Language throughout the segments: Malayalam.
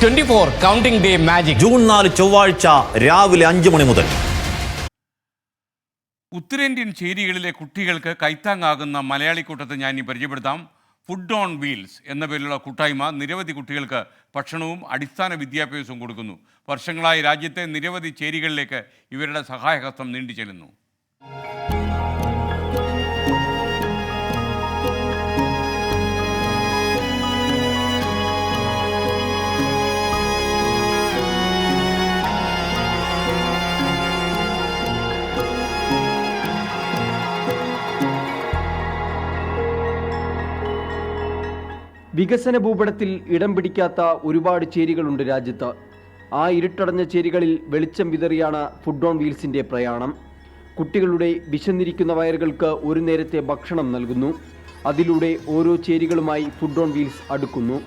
Twenty four counting day magic June നാല് ചൊവ്വാഴ്ച രാവിലെ അഞ്ചു മണി മുതൽ. ഉത്തരേന്ത്യൻ ചേരികളിലെ കുട്ടികൾക്ക് കൈത്താങ്ങാകുന്ന മലയാളി കൂട്ടത്തെ ഞാൻ ഇനി പരിചയപ്പെടുത്താം. ഫുഡ് ഓൺ വീൽസ് എന്ന പേരിലുള്ള കൂട്ടായ്മ നിരവധി കുട്ടികൾക്ക് ഭക്ഷണവും അടിസ്ഥാന വിദ്യാഭ്യാസവും കൊടുക്കുന്നു. വർഷങ്ങളായി രാജ്യത്തെ നിരവധി ചേരികളിലേക്ക് ഇവരുടെ സഹായഹസ്തം നീണ്ടു വികസന ഭൂപടത്തിൽ ഇടം പിടിക്കാത്ത ഒരുപാട് ചേരികളുണ്ട് രാജ്യത്ത്. ആ ഇരുട്ടടഞ്ഞ ചേരികളിൽ വെളിച്ചം വിതറിയാണ് ഫുഡ് ഓൺ വീൽസിന്റെ പ്രയാണം. കുട്ടികളുടെ വിശന്നിരിക്കുന്ന വയറുകൾക്ക് ഒരു നേരത്തെ ഭക്ഷണം നൽകുന്നു. അതിലൂടെ ഓരോ ചേരികളുമായി ഫുഡ് ഓൺ വീൽസ് അടുക്കുന്നു.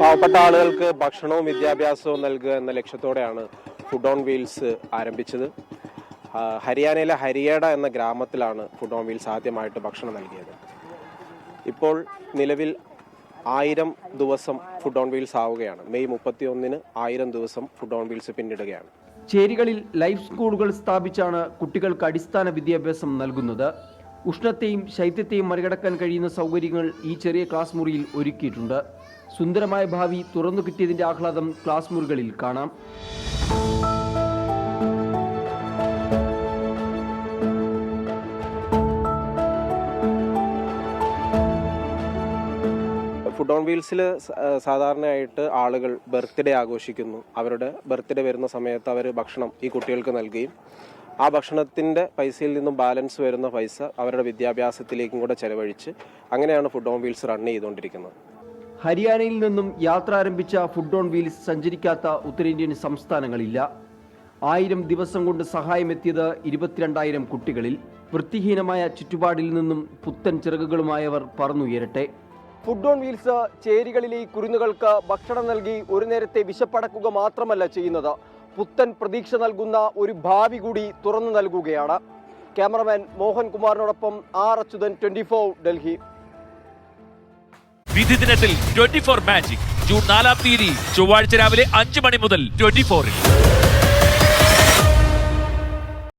പാവപ്പെട്ട ആളുകൾക്ക് ഭക്ഷണവും വിദ്യാഭ്യാസവും നൽകുക എന്ന ലക്ഷ്യത്തോടെയാണ് ഫുഡ് ഓൺ വീൽസ് ആരംഭിച്ചത്. ഹരിയാനയിലെ ഹരിയേട എന്ന ഗ്രാമത്തിലാണ് ഫുഡ് ഓൺ വീൽസ് ആദ്യമായിട്ട് ഭക്ഷണം നൽകിയത്. ഇപ്പോൾ നിലവിൽ ആയിരം ദിവസം ഫുഡ് ഓൺ വീൽസ് ആവുകയാണ്. മെയ് മുപ്പത്തി ഒന്നിന് ആയിരം ദിവസം ഫുഡ് ഓൺ വീൽസ് പിന്നിടുകയാണ്. ചേരികളിൽ ലൈഫ് സ്കൂളുകൾ സ്ഥാപിച്ചാണ് കുട്ടികൾക്ക് അടിസ്ഥാന വിദ്യാഭ്യാസം നൽകുന്നത്. ഉഷ്ണത്തെയും ശൈത്യത്തെയും മറികടക്കാൻ കഴിയുന്ന സൗകര്യങ്ങൾ ഈ ചെറിയ ക്ലാസ് മുറിയിൽ ഒരുക്കിയിട്ടുണ്ട്. സുന്ദരമായ ഭാവി തുറന്നു കിട്ടിയതിന്റെ ആഹ്ലാദം ക്ലാസ് മുറികളിൽ കാണാം. ഫുഡ് ഓൺ വീൽസിൽ സാധാരണയായിട്ട് ആളുകൾ ബർത്ത്ഡേ ആഘോഷിക്കുന്നു. അവരുടെ ബർത്ത്ഡേ വരുന്ന സമയത്ത് അവർ ഭക്ഷണം ഈ കുട്ടികൾക്ക് നൽകുകയും ആ ഭക്ഷണത്തിന്റെ പൈസയിൽ നിന്നും ബാലൻസ് വരുന്ന പൈസ അവരുടെ വിദ്യാഭ്യാസത്തിലേക്കും കൂടെ ചെലവഴിച്ച് അങ്ങനെയാണ് ഫുഡ് ഓൺ വീൽസ് റൺ ചെയ്തുകൊണ്ടിരിക്കുന്നത്. ഹരിയാനയിൽ നിന്നും യാത്ര ആരംഭിച്ച ഫുഡ് ഓൺ വീൽസ് സഞ്ചരിക്കാത്ത ഉത്തരേന്ത്യൻ സംസ്ഥാനങ്ങളില്ല. ആയിരം ദിവസം കൊണ്ട് സഹായമെത്തിയത് ഇരുപത്തിരണ്ടായിരം കുട്ടികളിൽ. വൃത്തിഹീനമായ ചുറ്റുപാടിൽ നിന്നും പുത്തൻ ചിറകുകളുമായവർ പറന്നുയരട്ടെ. ഫുഡ് ഓൺ വീൽസ് ചേരികളിലെ കുരുന്നുകൾക്ക് ഭക്ഷണം നൽകി ഒരു നേരത്തെ വിശപ്പടക്കുക മാത്രമല്ല ചെയ്യുന്നത്. പുത്തൻ പ്രതീക്ഷ നൽകുന്ന ഒരു ഭാവി കൂടി തുറന്നു നൽകുകയാണ്. Cameraman Mohan കുമാറിനോടൊപ്പം R Achuthan twenty four Delhi. വിധി ദിനത്തിൽ ട്വന്റി ഫോർ മാജിക്. ജൂൺ നാലാം തീയതി ചൊവ്വാഴ്ച രാവിലെ അഞ്ച് മണി മുതൽ ട്വന്റി ഫോറിൽ.